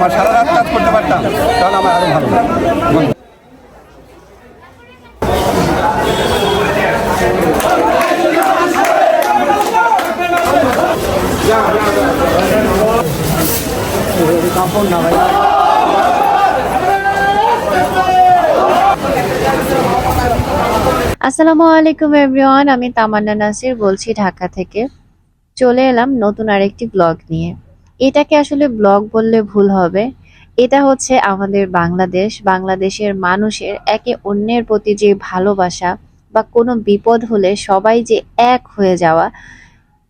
আমার সারা রাত কাজ করতে পারতাম, তাহলে আমার আরও ভালো। আসসালামু আলাইকুম এভরিওয়ান, আমি তামান্না নাসির বলছি ঢাকা থেকে চলে এলাম নতুন আরেকটি ব্লগ নিয়ে এটাকে আসলে ব্লগ বললে ভুল হবে। এটা হচ্ছে আমাদের বাংলাদেশ। বাংলাদেশের মানুষের একে অন্যের প্রতি যে ভালোবাসা বা কোনো বিপদ হলে সবাই যে এক হয়ে যাওয়া,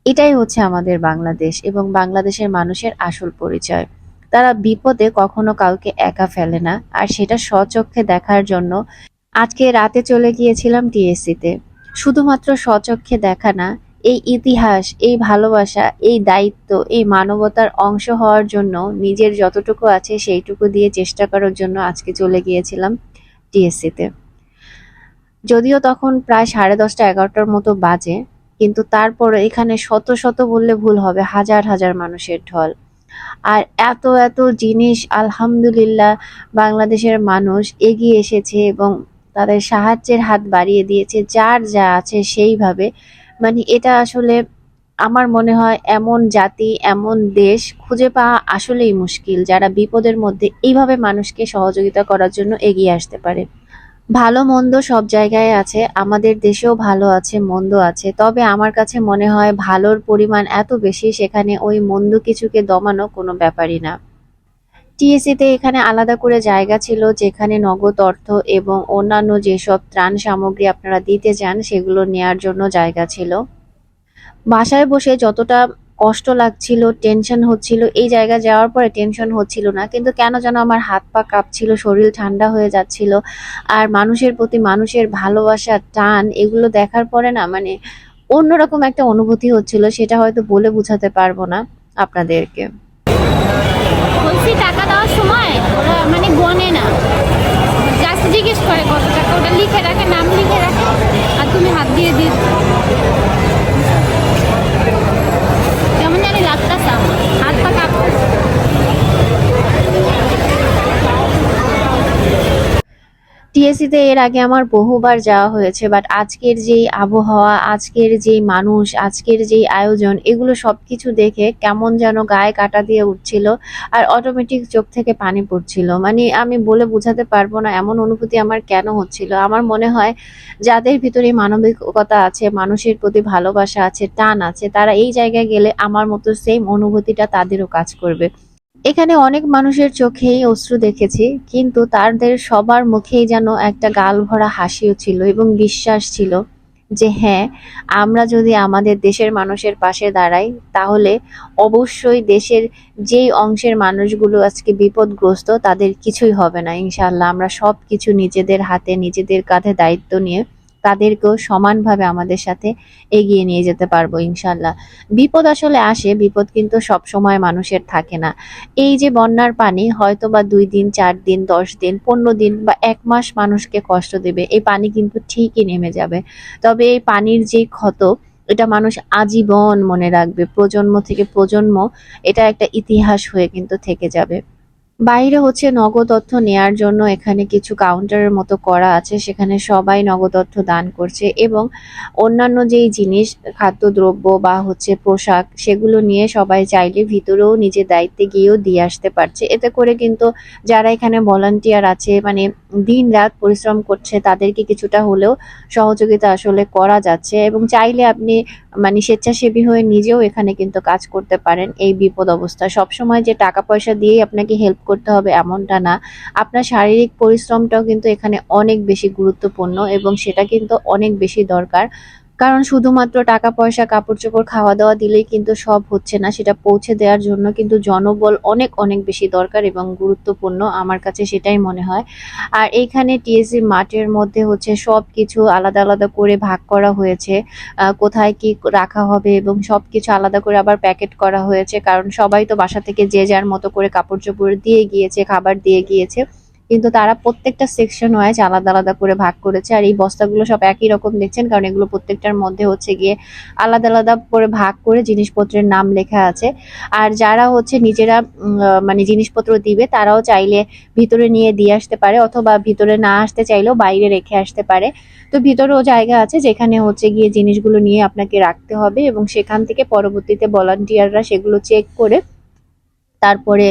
এটাই হচ্ছে আমাদের বাংলাদেশ এবং বাংলাদেশের মানুষের আসল পরিচয়। তারা বিপদে কখনো কাউকে একা ফেলে না। আর সেটা স্বচক্ষে দেখার জন্য আজকে রাতে চলে গিয়েছিলাম টিএসসিতে। শুধুমাত্র স্বচক্ষে দেখা না এই ইতিহাস, এই ভালোবাসা, এই দায়িত্ব, এই মানবতার অংশ হওয়ার জন্য নিজের যতটুকু আছে সেইটুকু দিয়ে চেষ্টা করার জন্য আজকে চলে গিয়েছিলাম টিএসসিতে। যদিও তখন প্রায় সাড়ে দশটা এগারোটার মতো বাজে, কিন্তু তারপরে এখানে শত শত বললে ভুল হবে, হাজার হাজার মানুষের ঢল। আর এত এত জিনিস, আলহামদুলিল্লাহ, বাংলাদেশের মানুষ এগিয়ে এসেছে এবং তাদের সাহায্যের হাত বাড়িয়ে দিয়েছে, যার যা আছে সেইভাবে মানে এটা আসলে আমার মনে হয় এমন জাতি, এমন দেশ খুঁজে পাওয়া আসলেই মুশকিল, যারা বিপদের মধ্যে এইভাবে মানুষকে সহযোগিতা করার জন্য এগিয়ে আসতে পারে। ভালো, মন্দ সব জায়গায় আছে, আমাদের দেশেও ভালো আছে, মন্দ আছে, তবে আমার কাছে মনে হয় ভালোর পরিমাণ এত বেশি সেখানে ওই মন্দ কিছুকে দমানো কোনো ব্যাপারই না। টিএসসিতে এখানে আলাদা করে জায়গা ছিল যেখানে নগদ অর্থ এবং অন্যান্য যেসব ত্রাণ সামগ্রী আপনারা দিতে চান সেগুলো নেয়ার জন্য জায়গা ছিল। বাসায় বসে যতটা কষ্ট লাগছিল টেনশন হচ্ছিল, এই জায়গা যাওয়ার পরে টেনশন হচ্ছিল না, কিন্তু কেন যেন আমার হাত পা কাঁপছিল, শরীর ঠান্ডা হয়ে যাচ্ছিল। আর মানুষের প্রতি মানুষের ভালোবাসা, টান, এগুলো দেখার পরে না মানে অন্যরকম একটা অনুভূতি হচ্ছিল, সেটা হয়তো বলে বোঝাতে পারব না আপনাদেরকে। দেওয়ার সময় ওরা মানে গনে না জাস্ট জিজ্ঞেস করে কত টাকা, ওটা লিখে রাখে, নাম লিখে রাখে, আর তুমি হাত দিয়ে দাও। কেমন জানি লাগতাছে আমার। হাত পা কাঁপতেছে টিএসসিতে এর আগে আমার বহুবার যাওয়া হয়েছে বাট আজকের যেই আবহাওয়া, আজকের যেই মানুষ, আজকের যেই আয়োজন, এগুলো সবকিছু দেখে কেমন যেন গায়ে কাটা দিয়ে উঠছিল আর অটোমেটিক চোখ থেকে পানি পড়ছিল। মানে আমি বলে বোঝাতে পারব না এমন অনুভূতি আমার কেন হচ্ছিল। আমার মনে হয় যাদের ভিতরে মানবিকতা আছে, মানুষের প্রতি ভালোবাসা আছে, টান আছে, তারা এই জায়গায় গেলে আমার মতো সেম অনুভূতিটা তাদেরও কাজ করবে। এখানে অনেক মানুষের চোখেই অশ্রু দেখেছি, কিন্তু তাদের সবার মুখেই যেন একটা গাল ভরা হাসিও ছিল এবং বিশ্বাস ছিল যে হ্যাঁ আমরা যদি আমাদের দেশের মানুষের পাশে দাঁড়াই, তাহলে অবশ্যই দেশের যেই অংশের মানুষগুলো আজকে বিপদগ্রস্ত, তাদের কিছুই হবে না। ইনশাল্লাহ আমরা সব কিছু নিজেদের হাতে, নিজেদের কাঁধে দায়িত্ব নিয়ে তাদেরকেও সমানভাবে আমাদের সাথে এগিয়ে নিয়ে যেতে পারব ইনশাল্লাহ বিপদ আসলে আসে, বিপদ কিন্তু সব সময় মানুষের থাকে না। এই যে বন্যার পানি হয়তো বা দুই দিন, চার দিন, দশ দিন, পনেরো দিন বা এক মাস মানুষকে কষ্ট দেবে, এই পানি কিন্তু ঠিকই নেমে যাবে। তবে এই পানির যে ক্ষত, এটা মানুষ আজীবন মনে রাখবে। প্রজন্ম থেকে প্রজন্ম এটা একটা ইতিহাস হয়ে কিন্তু থেকে যাবে। বাইরে হচ্ছে নগদ অর্থ নেয়ার জন্য এখানে কিছু কাউন্টারের মতো করা আছে, সেখানে সবাই নগদ অর্থ দান করছে এবং অন্যান্য যেই জিনিস, খাদ্যদ্রব্য বা হচ্ছে পোশাক, সেগুলো নিয়ে সবাই চাইলে ভিতরেও নিজের দায়িত্বে গিয়েও দিয়ে আসতে পারছে। এতে করে কিন্তু যারা এখানে ভলান্টিয়ার আছে মানে দিন রাত পরিশ্রম করছে, তাদেরকে কিছুটা হলেও সহযোগিতা আসলে করা যাচ্ছে এবং চাইলে আপনি মানে স্বেচ্ছাসেবী হয়ে নিজেও এখানে কিন্তু কাজ করতে পারেন। এই বিপদ অবস্থায় সবসময় যে টাকা পয়সা দিয়েই আপনাকে হেল্প করতে হবে এমনটা না। আপনার শারীরিক পরিশ্রমটাও কিন্তু এখানে অনেক বেশি গুরুত্বপূর্ণ এবং সেটা কিন্তু অনেক বেশি দরকার। কারণ শুধুমাত্র টাকা পয়সা কাপড় চোপড় খাওয়া দাওয়া দিলেই কিন্তু সব হচ্ছে না। সেটা পৌঁছে দেওয়ার জন্য কিন্তু জনবল অনেক অনেক বেশি দরকার এবং গুরুত্বপূর্ণ আমার কাছে সেটাই মনে হয়। আর এইখানে টিএসসি মাঠের মধ্যে হচ্ছে সব কিছু আলাদা আলাদা করে ভাগ করা হয়েছে। কোথায় কি রাখা হবে এবং সব কিছু আলাদা করে আবার প্যাকেট করা হয়েছে। কারণ সবাই তো বাসা থেকে যে যার মতো করে কাপড় চোপড় দিয়ে গিয়েছে, খাবার দিয়ে গিয়েছে। কিন্তু তারা প্রত্যেকটা সেকশন ওয়াইজ আলাদা আলাদা করে ভাগ করেছে। আর এই বস্তাগুলো সব একই রকম দেখছেন, কারণ এগুলো প্রত্যেকটার মধ্যে হচ্ছে গিয়ে আলাদা আলাদা করে ভাগ করে জিনিসপত্রের নাম লেখা আছে। আর যারা হচ্ছে নিজেরা মানে জিনিসপত্র দিবে, তারাও চাইলে ভিতরে নিয়ে দিয়ে আসতে পারে অথবা ভিতরে না আসতে চাইলেও বাইরে রেখে আসতে পারে। তো ভিতরেও জায়গা আছে যেখানে হচ্ছে গিয়ে জিনিসগুলো নিয়ে আপনাকে রাখতে হবে এবং সেখান থেকে পরবর্তীতে ভলান্টিয়াররা সেগুলো চেক করে তারপরে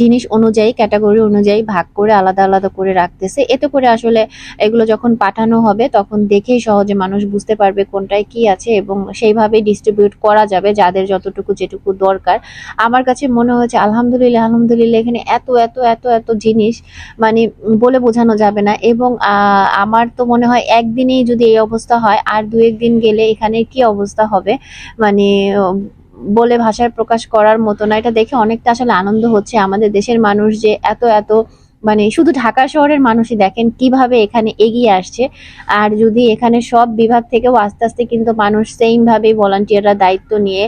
জিনিস অনুযায়ী ক্যাটাগরি অনুযায়ী ভাগ করে আলাদা আলাদা করে রাখতেছে। এতে করে আসলে এগুলো যখন পাঠানো হবে, তখন দেখেই সহজে মানুষ বুঝতে পারবে কোনটায় কি আছে এবং সেইভাবেই ডিস্ট্রিবিউট করা যাবে যাদের যতটুকু যেটুকু দরকার। আমার কাছে মনে হয়েছে, আলহামদুলিল্লাহ আলহামদুলিল্লাহ, এখানে এত এত এত এত জিনিস মানে বলে বোঝানো যাবে না এবং আমার তো মনে হয় একদিনেই যদি এই অবস্থা হয়, আর দু একদিন গেলে এখানে কি অবস্থা হবে? মানে বলে ভাষায় প্রকাশ করার মতো না। এটা দেখে অনেকটা আসলে আনন্দ হচ্ছে আমাদের দেশের মানুষ যে এত এত মানে শুধু ঢাকা শহরের মানুষই দেখেন কীভাবে এখানে এগিয়ে আসছে। আর যদি এখানে সব বিভাগ থেকেও আস্তে আস্তে কিন্তু মানুষ সেম ভাবেই ভলান্টিয়াররা দায়িত্ব নিয়ে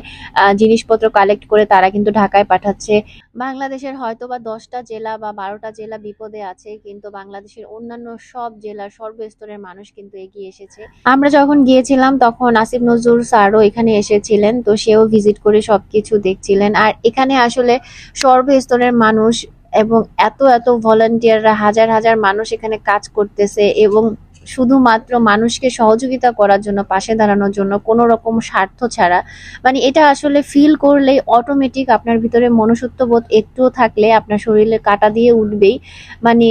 জিনিসপত্র কালেক্ট করে তারা কিন্তু ঢাকায় পাঠাচ্ছে। বাংলাদেশের হয়তো বা দশটা জেলা বা বারোটা জেলা বিপদে আছে, কিন্তু বাংলাদেশের অন্যান্য সব জেলার সর্বস্তরের মানুষ কিন্তু এগিয়ে এসেছে। আমরা যখন গিয়েছিলাম তখন আসিফ নজরুল স্যারও এখানে এসেছিলেন, তো সেও ভিজিট করে সবকিছু দেখছিলেন। আর এখানে আসলে সর্বস্তরের মানুষ এবং এত এত ভলান্টিয়াররা হাজার হাজার মানুষ এখানে কাজ করতেছে এবং শুধুমাত্র মানুষকে সহযোগিতা করার জন্য, পাশে দাঁড়ানোর জন্য কোনো রকম স্বার্থ ছাড়া মানে এটা আসলে ফিল করলেই অটোমেটিক আপনার ভিতরে মনুষ্যত্ববোধ একটুও থাকলে আপনার শরীরে কাটা দিয়ে উঠবেই। মানে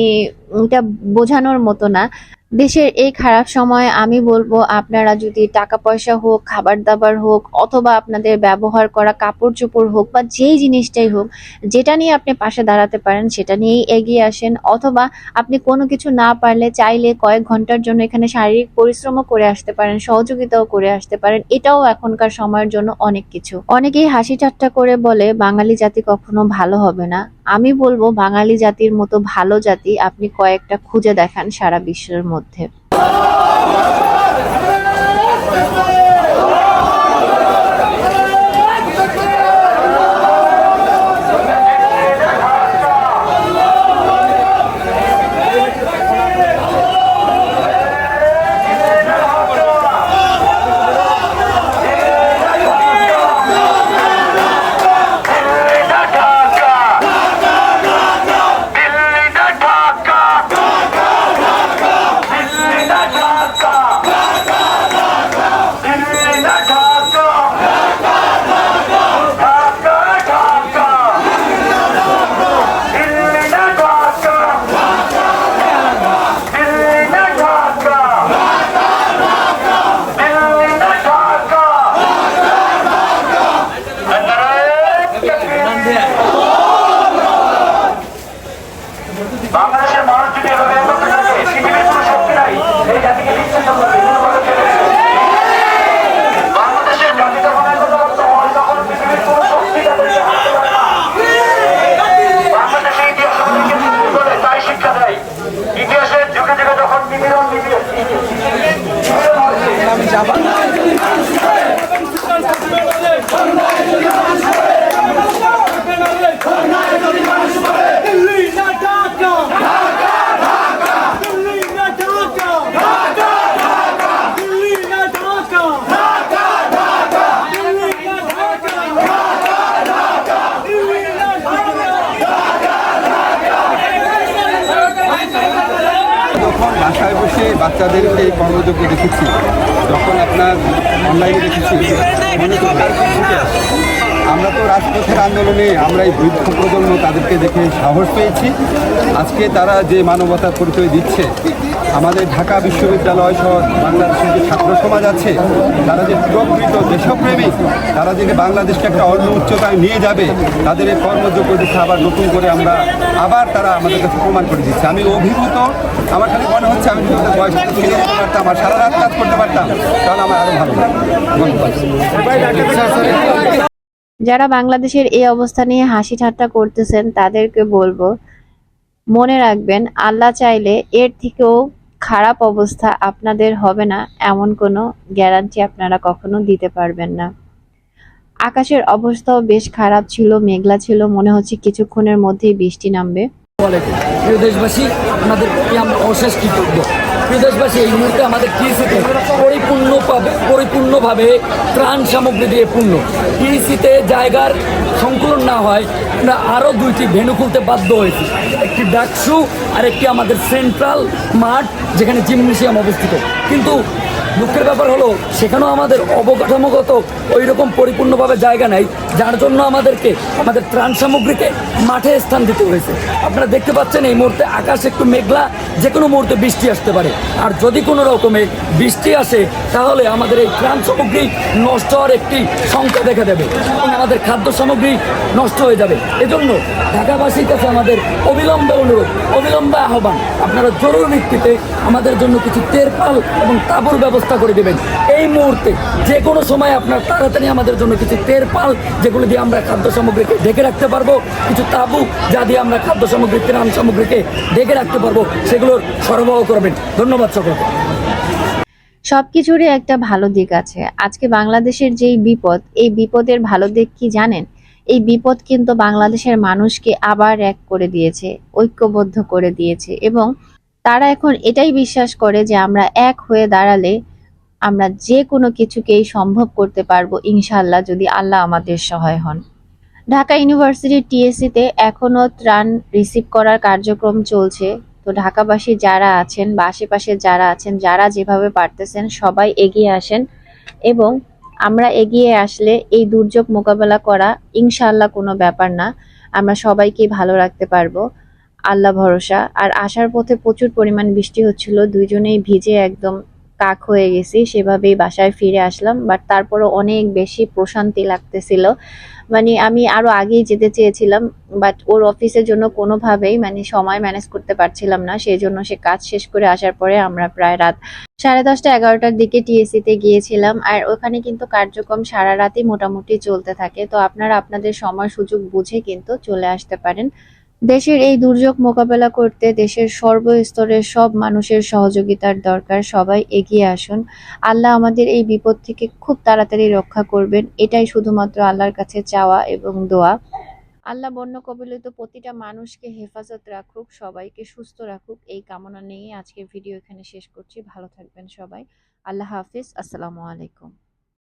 এটা বোঝানোর মতো না। দেশের এই খারাপ সময়ে আমি বলব, আপনারা যদি টাকা পয়সা হোক খাবার দাবার হোক, অথবা আপনাদের ব্যবহার করা কাপড় চোপড় হোক বা যেই জিনিসটাই হোক, যেটা নিয়ে আপনি পাশে দাঁড়াতে পারেন, সেটা নিয়েই এগিয়ে আসেন। অথবা আপনি কোনো কিছু না পারলে চাইলে কয়েক ঘণ্টার জন্য এখানে শারীরিক পরিশ্রমও করে আসতে পারেন, সহযোগিতাও করে আসতে পারেন। এটাও এখনকার সময়ের জন্য অনেক কিছু। অনেকেই হাসি ঠাট্টা করে বলে, বাঙালি জাতি কখনো ভালো হবে না। আমি বলব বাঙালি জাতির মতো ভালো জাতি আপনি কয়েকটা খুঁজে দেখান সারা বিশ্বের মধ্যে বাংলাদেশের মানুষ যদি এভাবে একত্র থাকে পৃথিবীর কোনো শক্তি নাই এই জাতিকে বিচ্ছিন্ন করবে কোনোভাবে চলবে না। বাংলাদেশের জাতি যখন একতাবদ্ধ হয় তখন পৃথিবীর কোনো শক্তি তাদেরকে হারাতে পারে না। বাংলাদেশের ইতিহাস আমাদেরকে কি বলে তাই শিক্ষা দেয় ইতিহাসের যুগে যুগে যখন নিপীড়ন নিপীড়ন নিপীড়ন হয়েছে দিল্লি না ঢাকা ঢাকা ঢাকা দিল্লি না ঢাকা ঢাকা ঢাকা দিল্লি না ঢাকা ঢাকা ঢাকা দিল্লি না ঢাকা ঢাকা ঢাকা দিল্লি না যখন বাসায় বসে বাচ্চাদেরকে কর্মযোগ্য দেখেছি যখন আপনার অনলাইনে দেখেছি আমরা তো রাজপথের আন্দোলনে, আমরা এই বৃদ্ধ প্রজন্ম তাদেরকে দেখে সাহস পেয়েছি। আজকে তারা যে মানবতার পরিচয় দিচ্ছে আমাদের ঢাকা বিশ্ববিদ্যালয় সহ বাংলাদেশের যে ছাত্র সমাজ আছে, তারা যে প্রকৃত দেশপ্রেমিক তারা যে বাংলাদেশকে একটা অন্য উচ্চতায় নিয়ে যাবে, তাদের এই কর্মযোগ্য দেখে আবার নতুন করে আমরা আবার তারা আমাদের কাছে প্রমাণ করে দিচ্ছে। আমি অভিভূত, আমার খালি মনে হচ্ছে আমি যদি বয়সটা ফিরে যেতে পারতাম আর সারা রাত কাজ করতে পারতাম, তাহলে আমার আরও ভালো যারা বাংলাদেশের এই অবস্থা নিয়ে হাসি ঠাট্টা করতেছেন, তাদেরকে বলব, মনে রাখবেন, আল্লাহ চাইলে এর থেকেও খারাপ অবস্থা আপনাদের হবে না, এমন কোনো গ্যারান্টি আপনারা কখনো দিতে পারবেন না। আকাশের অবস্থাও বেশ খারাপ ছিল, মেঘলা ছিল, মনে হচ্ছে কিছুক্ষণের মধ্যেই বৃষ্টি নামবে। দেশবাসী অশেষ কৃতজ্ঞ। প্রিয় দেশবাসী এই মুহূর্তে আমাদের টিএসিতে পরিপূর্ণভাবে পরিপূর্ণভাবে ত্রাণ সামগ্রী দিয়ে পূর্ণ। টিএসিতে জায়গার সংকুলন না হয়, আমরা আরও দুইটি ভেনু খুলতে বাধ্য হয়েছি। একটি ডাকসু আর একটি আমাদের সেন্ট্রাল মাঠ, যেখানে জিমনেশিয়াম অবস্থিত। কিন্তু দুঃখের ব্যাপার হলো, সেখানেও আমাদের অবকাঠামোগত ওই রকম পরিপূর্ণভাবে জায়গা নাই, যার জন্য আমাদেরকে, আমাদের ত্রাণ সামগ্রীকে মাঠে স্থান দিতে হয়েছে। আপনারা দেখতে পাচ্ছেন এই মুহূর্তে আকাশ একটু মেঘলা যে কোনো মুহূর্তে বৃষ্টি আসতে পারে। আর যদি কোনো রকমের বৃষ্টি আসে, তাহলে আমাদের এই ত্রাণ সামগ্রী নষ্ট হওয়ার একটি সংখ্যা দেখা দেবে। এবং আমাদের খাদ্য সামগ্রী নষ্ট হয়ে যাবে। এজন্য ঢাকাবাসীর কাছে আমাদের অবিলম্বে অনুরোধ, অবিলম্বে আহ্বান, আপনারা জরুরি ভিত্তিতে আমাদের জন্য কিছু তেরপাল এবং তাবুর ব্যবস্থা করে দেবেন। এই মুহূর্তে যে কোনো সময় আপনার তাড়াতাড়ি আমাদের জন্য কিছু তেরপাল যেগুলো দিয়ে আমরা খাদ্য সামগ্রীকে ঢেকে রাখতে পারব, কিছু তাবু যা দিয়ে আমরা খাদ্য সামগ্রী, ত্রাণ সামগ্রীকে ঢেকে রাখতে পারব, সেগুলোর সরবরাহ করবেন। ধন্যবাদ সকলকে। সবকিছুরই একটা ভালো দিক আছে। আজকে বাংলাদেশের যেই বিপদ, এই বিপদের ভালো দিক কি জানেন? এই বিপদ কিন্তু বাংলাদেশের মানুষকে আবার এক করে দিয়েছে, ঐক্যবদ্ধ করে দিয়েছে এবং তারা এখন এটাই বিশ্বাস করে যে আমরা এক হয়ে দাঁড়ালে আমরা যে কোনো কিছুকেই সম্ভব করতে পারব ইনশাল্লাহ যদি আল্লাহ আমাদের সহায় হন। ঢাকা ইউনিভার্সিটির টিএসসিতে এখনও ত্রাণ রিসিভ করার কার্যক্রম চলছে। তো ঢাকাবাসী যারা আছেন বা আশেপাশে যারা আছেন, যারা যেভাবে পারতেছেন, সবাই এগিয়ে আসেন এবং আমরা এগিয়ে আসলে এই দুর্যোগ মোকাবেলা করা ইনশাল্লাহ কোনো ব্যাপার না। আমরা সবাইকে ভালো রাখতে পারব। আল্লাহ ভরসা। আর আসার পথে প্রচুর পরিমাণ বৃষ্টি হচ্ছিল, দুইজনেই ভিজে একদম কাক হয়ে গেছি, সেভাবেই বাসায় ফিরে আসলাম। বাট তারপরও অনেক বেশি প্রশান্তি লাগতেছিল। মানে আমি আরও আগেই যেতে চেয়েছিলাম, বাট ওর অফিসের জন্য কোনোভাবেই মানে সময় ম্যানেজ করতে পারছিলাম না। সেই জন্য সে কাজ শেষ করে আসার পরে আমরা প্রায় রাত সাড়ে দশটা এগারোটার দিকে টিএসসিতে গিয়েছিলাম। আর ওখানে কিন্তু কার্যক্রম সারা রাতই মোটামুটি চলতে থাকে। তো আপনারা আপনাদের সময় সুযোগ বুঝে কিন্তু চলে আসতে পারেন। দেশের এই দুর্যোগ মোকাবেলা করতে দেশের সর্বস্তরের সব মানুষের সহযোগিতার দরকার। সবাই এগিয়ে আসুন। আল্লাহ আমাদের এই বিপদ থেকে খুব তাড়াতাড়ি রক্ষা করবেন। এটাই শুধুমাত্র আল্লাহর কাছে চাওয়া এবং দোয়া। আল্লাহ বন্য কবলিত প্রতিটা মানুষকে হেফাজত রাখুক, সবাইকে সুস্থ রাখুক। এই কামনা নিয়ে আজকের ভিডিও এখানে শেষ করছি। ভালো থাকবেন সবাই। আল্লাহ হাফিজ। আসসালামু আলাইকুম।